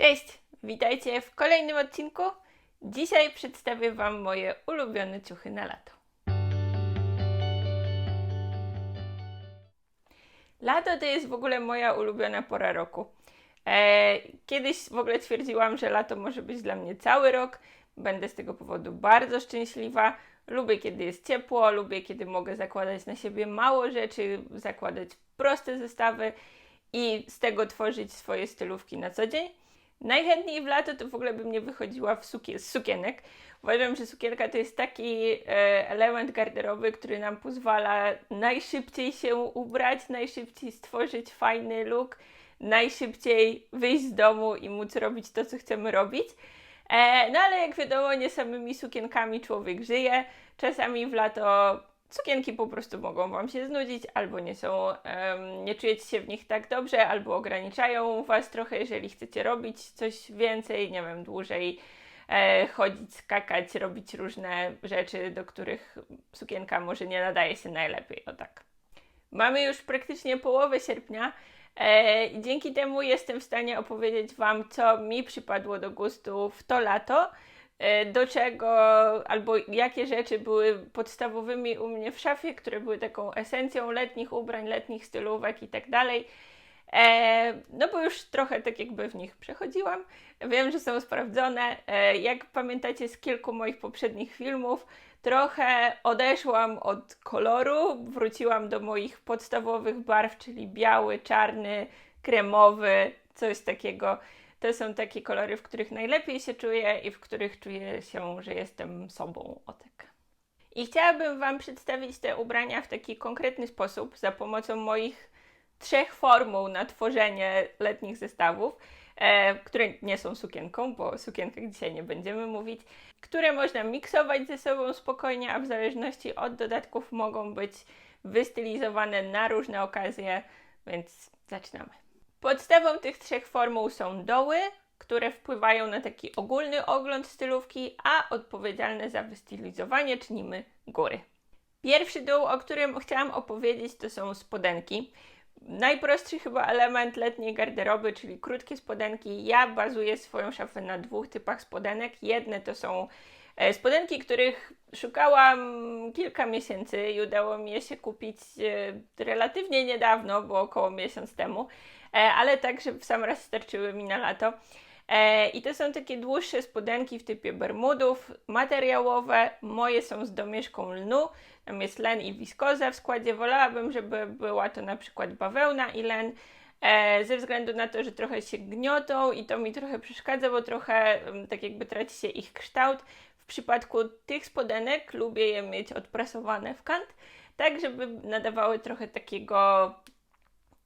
Cześć, witajcie w kolejnym odcinku. Dzisiaj przedstawię Wam moje ulubione ciuchy na lato. Lato to jest w ogóle moja ulubiona pora roku. E, kiedyś w ogóle twierdziłam, że lato może być dla mnie cały rok. Będę z tego powodu bardzo szczęśliwa. Lubię, kiedy jest ciepło, lubię, kiedy mogę zakładać na siebie mało rzeczy, zakładać proste zestawy i z tego tworzyć swoje stylówki na co dzień. Najchętniej w lato to w ogóle bym nie wychodziła w z sukienek. Uważam, że sukienka to jest taki e, element garderoby, który nam pozwala najszybciej się ubrać, najszybciej stworzyć fajny look, najszybciej wyjść z domu i móc robić to, co chcemy robić. E, no ale jak wiadomo, nie samymi sukienkami człowiek żyje. Czasami w lato sukienki po prostu mogą Wam się znudzić, albo nie są, um, nie czujecie się w nich tak dobrze, albo ograniczają Was trochę, jeżeli chcecie robić coś więcej, nie wiem, dłużej e, chodzić, skakać, robić różne rzeczy, do których sukienka może nie nadaje się najlepiej, o tak. Mamy już praktycznie połowę sierpnia, e, i dzięki temu jestem w stanie opowiedzieć Wam, co mi przypadło do gustu w to lato do czego albo jakie rzeczy były podstawowymi u mnie w szafie, które były taką esencją letnich ubrań, letnich stylówek i tak dalej. E, no bo już trochę tak jakby w nich przechodziłam. Wiem, że są sprawdzone. E, jak pamiętacie z kilku moich poprzednich filmów, trochę odeszłam od koloru, wróciłam do moich podstawowych barw, czyli biały, czarny, kremowy, coś takiego to są takie kolory, w których najlepiej się czuję i w których czuję się, że jestem sobą. O tak. I chciałabym Wam przedstawić te ubrania w taki konkretny sposób za pomocą moich trzech formuł na tworzenie letnich zestawów, e, które nie są sukienką, bo o sukienkach dzisiaj nie będziemy mówić, które można miksować ze sobą spokojnie, a w zależności od dodatków mogą być wystylizowane na różne okazje, więc zaczynamy. Podstawą tych trzech formuł są doły, które wpływają na taki ogólny ogląd stylówki, a odpowiedzialne za wystylizowanie czynimy góry. Pierwszy dół, o którym chciałam opowiedzieć, to są spodenki. Najprostszy chyba element letniej garderoby, czyli krótkie spodenki. Ja bazuję swoją szafę na dwóch typach spodenek. Jedne to są e, spodenki, których szukałam kilka miesięcy i udało mi się kupić e, relatywnie niedawno, bo około miesiąc temu. E, ale także w sam raz starczyły mi na lato. E, I to są takie dłuższe spodenki w typie bermudów, materiałowe. Moje są z domieszką lnu. Tam jest len i wiskoza w składzie. Wolałabym, żeby była to na przykład bawełna i len. E, ze względu na to, że trochę się gniotą i to mi trochę przeszkadza, bo trochę tak jakby traci się ich kształt. W przypadku tych spodenek lubię je mieć odprasowane w kant, tak żeby nadawały trochę takiego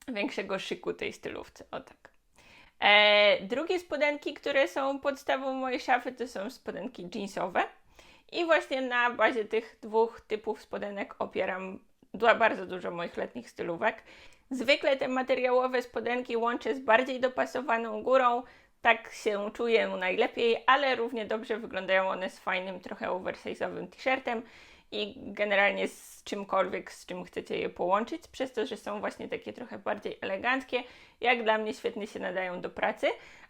większego szyku tej stylówce. O tak. E, drugie spodenki, które są podstawą mojej szafy, to są spodenki jeansowe. I właśnie na bazie tych dwóch typów spodenek opieram bardzo dużo moich letnich stylówek. Zwykle te materiałowe spodenki łączę z bardziej dopasowaną górą, tak się czuję najlepiej, ale równie dobrze wyglądają one z fajnym, trochę oversize'owym t-shirtem i generalnie z czymkolwiek, z czym chcecie je połączyć, przez to, że są właśnie takie trochę bardziej eleganckie. Jak dla mnie świetnie się nadają do pracy,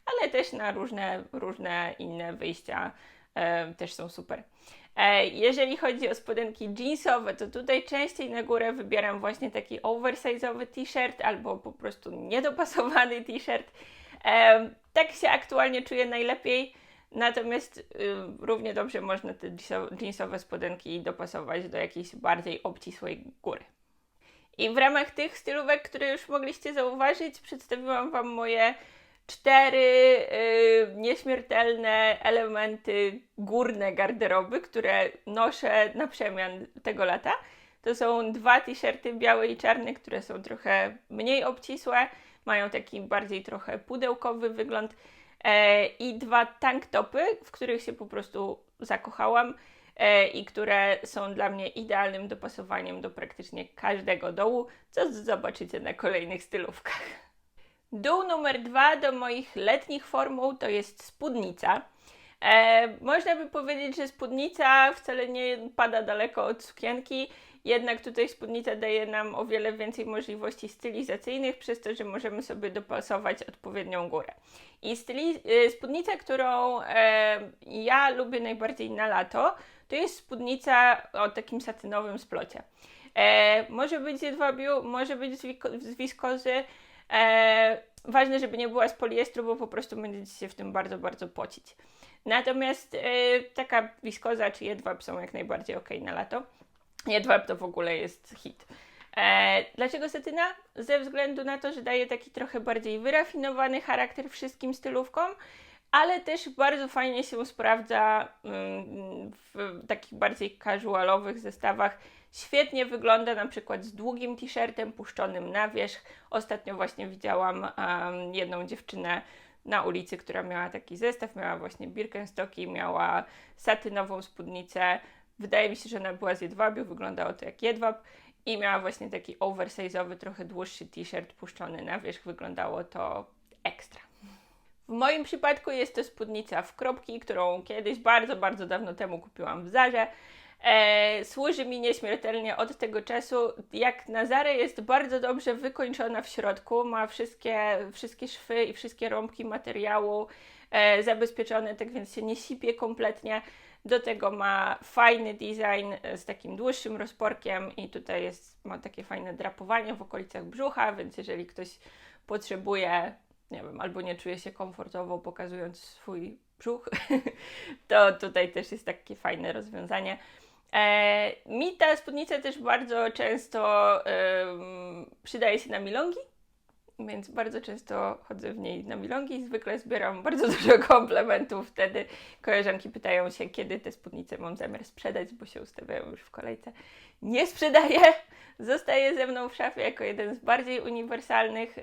ale też na różne, różne inne wyjścia e, też są super. E, jeżeli chodzi o spodenki jeansowe, to tutaj częściej na górę wybieram właśnie taki oversize'owy t-shirt albo po prostu niedopasowany t-shirt. E, tak się aktualnie czuję najlepiej Natomiast y, równie dobrze można te jeansowe spodenki dopasować do jakiejś bardziej obcisłej góry. I w ramach tych stylówek, które już mogliście zauważyć, przedstawiłam Wam moje cztery y, nieśmiertelne elementy górne garderoby, które noszę na przemian tego lata. To są dwa t-shirty białe i czarne, które są trochę mniej obcisłe, mają taki bardziej trochę pudełkowy wygląd i dwa tank topy, w których się po prostu zakochałam e, i które są dla mnie idealnym dopasowaniem do praktycznie każdego dołu, co zobaczycie na kolejnych stylówkach. Dół numer dwa do moich letnich formuł to jest spódnica. E, można by powiedzieć, że spódnica wcale nie pada daleko od sukienki jednak tutaj spódnica daje nam o wiele więcej możliwości stylizacyjnych, przez to, że możemy sobie dopasować odpowiednią górę. I styli, y, spódnica, którą e, ja lubię najbardziej na lato, to jest spódnica o takim satynowym splocie. E, może być z jedwabiu, może być z, z wiskozy. E, ważne, żeby nie była z poliestru, bo po prostu będziecie się w tym bardzo, bardzo pocić. Natomiast e, taka wiskoza czy jedwab są jak najbardziej ok na lato. Jedwab to w ogóle jest hit. E, dlaczego satyna? Ze względu na to, że daje taki trochę bardziej wyrafinowany charakter wszystkim stylówkom, ale też bardzo fajnie się sprawdza mm, w takich bardziej casualowych zestawach. Świetnie wygląda na przykład z długim t-shirtem puszczonym na wierzch. Ostatnio właśnie widziałam jedną dziewczynę na ulicy, która miała taki zestaw, miała właśnie Birkenstocki, miała satynową spódnicę. Wydaje mi się, że ona była z jedwabiu, wyglądało to jak jedwab i miała właśnie taki oversize'owy, trochę dłuższy t-shirt puszczony na wierzch. Wyglądało to ekstra. W moim przypadku jest to spódnica w kropki, którą kiedyś bardzo, bardzo dawno temu kupiłam w Zarze. E, służy mi nieśmiertelnie od tego czasu. Jak na Zarę jest bardzo dobrze wykończona w środku, ma wszystkie, wszystkie szwy i wszystkie rąbki materiału e, zabezpieczone, tak więc się nie sipie kompletnie. Do tego ma fajny design z takim dłuższym rozporkiem i tutaj jest, ma takie fajne drapowanie w okolicach brzucha, więc jeżeli ktoś potrzebuje nie wiem, albo nie czuje się komfortowo pokazując swój brzuch, to tutaj też jest takie fajne rozwiązanie. E, mi ta spódnica też bardzo często e, przydaje się na milongi, więc bardzo często chodzę w niej na milongi i zwykle zbieram bardzo dużo komplementów. Wtedy koleżanki pytają się, kiedy te spódnice mam zamiar sprzedać, bo się ustawiają już w kolejce. Nie sprzedaję, zostaje ze mną w szafie jako jeden z bardziej uniwersalnych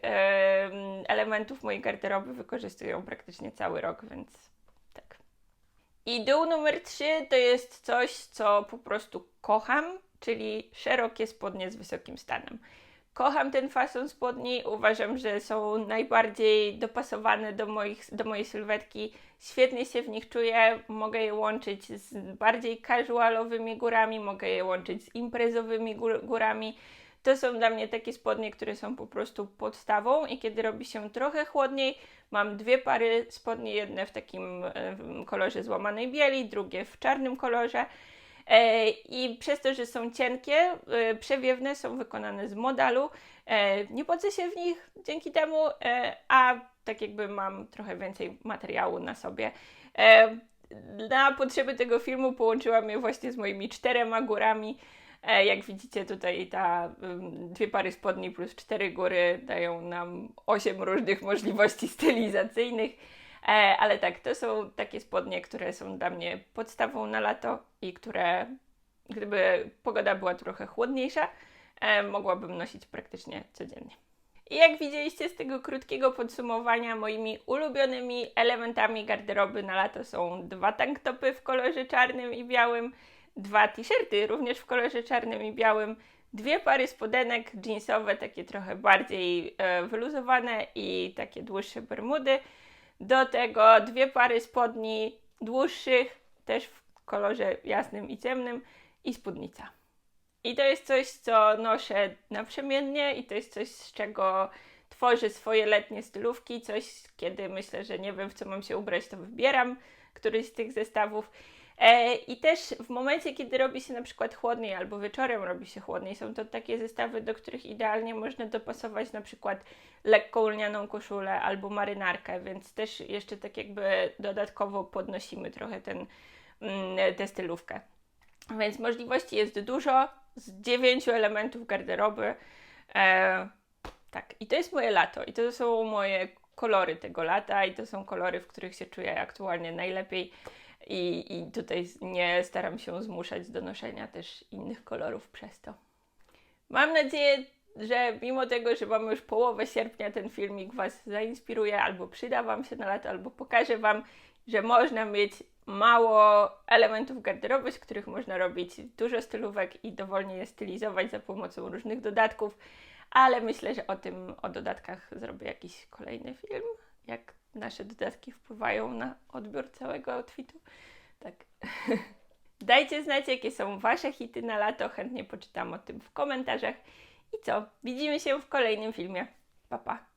elementów mojej garderoby. Wykorzystuję ją praktycznie cały rok, więc tak. I dół numer 3 to jest coś, co po prostu kocham, czyli szerokie spodnie z wysokim stanem. Kocham ten fason spodni, uważam, że są najbardziej dopasowane do, moich, do mojej sylwetki. Świetnie się w nich czuję, mogę je łączyć z bardziej casualowymi górami, mogę je łączyć z imprezowymi górami. To są dla mnie takie spodnie, które są po prostu podstawą i kiedy robi się trochę chłodniej, mam dwie pary spodni, jedne w takim kolorze złamanej bieli, drugie w czarnym kolorze. E, I przez to, że są cienkie, e, przewiewne, są wykonane z modalu, e, nie pocę się w nich dzięki temu, a tak jakby mam trochę więcej materiału na sobie. Na potrzeby tego filmu połączyłam je właśnie z moimi czterema górami. Jak widzicie tutaj ta dwie pary spodni plus cztery góry dają nam osiem różnych możliwości stylizacyjnych. E, ale tak, to są takie spodnie, które są dla mnie podstawą na lato i które, gdyby pogoda była trochę chłodniejsza, e, mogłabym nosić praktycznie codziennie. I jak widzieliście z tego krótkiego podsumowania, moimi ulubionymi elementami garderoby na lato są dwa tanktopy w kolorze czarnym i białym, dwa t-shirty również w kolorze czarnym i białym, dwie pary spodenek jeansowe, takie trochę bardziej e, wyluzowane i takie dłuższe bermudy, do tego dwie pary spodni dłuższych, też w kolorze jasnym i ciemnym i spódnica. I to jest coś, co noszę naprzemiennie i to jest coś, z czego tworzę swoje letnie stylówki, coś, kiedy myślę, że nie wiem, w co mam się ubrać, to wybieram któryś z tych zestawów. E, I też w momencie, kiedy robi się na przykład chłodniej albo wieczorem robi się chłodniej, są to takie zestawy, do których idealnie można dopasować na przykład lekką lnianą koszulę albo marynarkę, więc też jeszcze tak jakby dodatkowo podnosimy trochę ten, mm, tę stylówkę. Więc możliwości jest dużo, z dziewięciu elementów garderoby. E, tak, i to jest moje lato, i to są moje kolory tego lata, i to są kolory, w których się czuję aktualnie najlepiej i, i tutaj nie staram się zmuszać do noszenia też innych kolorów przez to. Mam nadzieję, że mimo tego, że mamy już połowę sierpnia, ten filmik Was zainspiruje, albo przyda Wam się na lato, albo pokaże Wam, że można mieć mało elementów garderoby, z których można robić dużo stylówek i dowolnie je stylizować za pomocą różnych dodatków, ale myślę, że o tym, o dodatkach zrobię jakiś kolejny film, jak nasze dodatki wpływają na odbiór całego outfitu. Tak. Dajcie znać, jakie są Wasze hity na lato. Chętnie poczytam o tym w komentarzach. I co? Widzimy się w kolejnym filmie. Pa, pa.